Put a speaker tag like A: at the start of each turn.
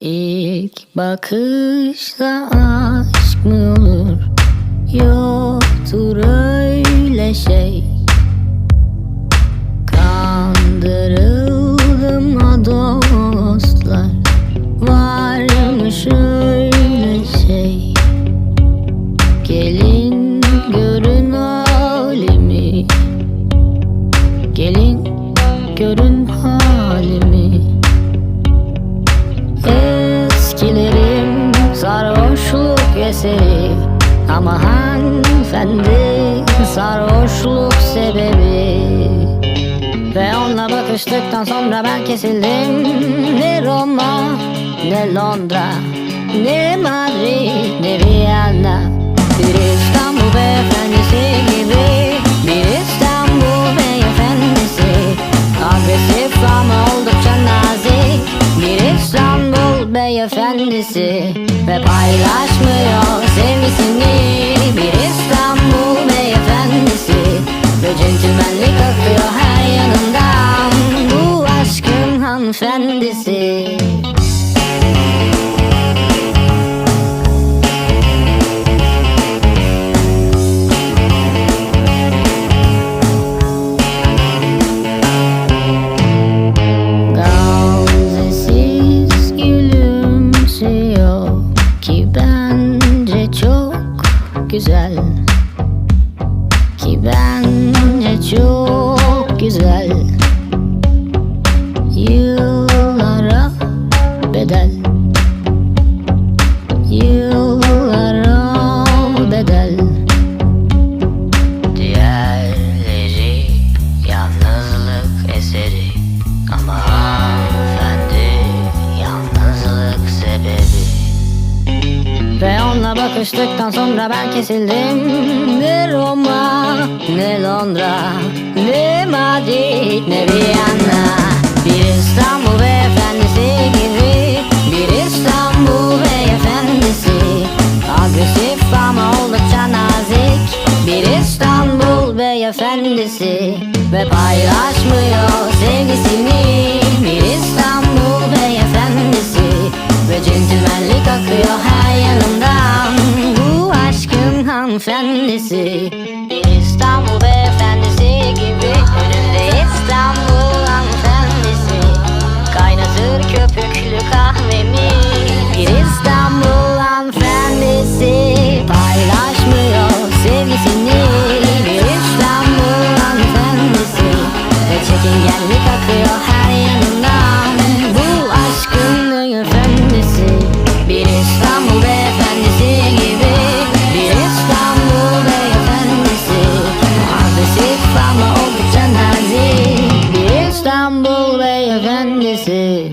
A: İlk bakışla aşk mı olur? Yoktur öyle şey. Kandırıldım o dostlar. Varmış öyle şey. Gelin görün halimi. Gelin görün halimi eseri Ama hanımefendi sarhoşluk sebebi. Ve onunla bakıştıktan sonra ben kesildim. Ne Roma ne Londra Ne Madrid ne Viyana beyefendisi Ve paylaşmıyor sevgisini. Bir güzel. Ki bence çok güzel. Yıllara bedel. Yıllara bedel. Diğerleri yalnızlık eseri. Ama hanımefendi yalnızlık sebebi Ve onunla bakıştıktan sonra ben kesildim. Ne Roma ne Londra Ne Madrid ne Viyana Bir İstanbul beyefendisi gibi Bir İstanbul beyefendisi. Agresif ama oldukça nazik. Bir İstanbul beyefendisi. Ve paylaşmıyor sevgisini. Bir İstanbul beyefendisi. Ve centilmenlik akıyor her Çekingenlik akıyor her yanından Bu aşkın efendisi Bir İstanbul beyefendisi gibi Bir İstanbul beyefendisi Muhabbesi ama oldukça nazik Bir İstanbul beyefendisi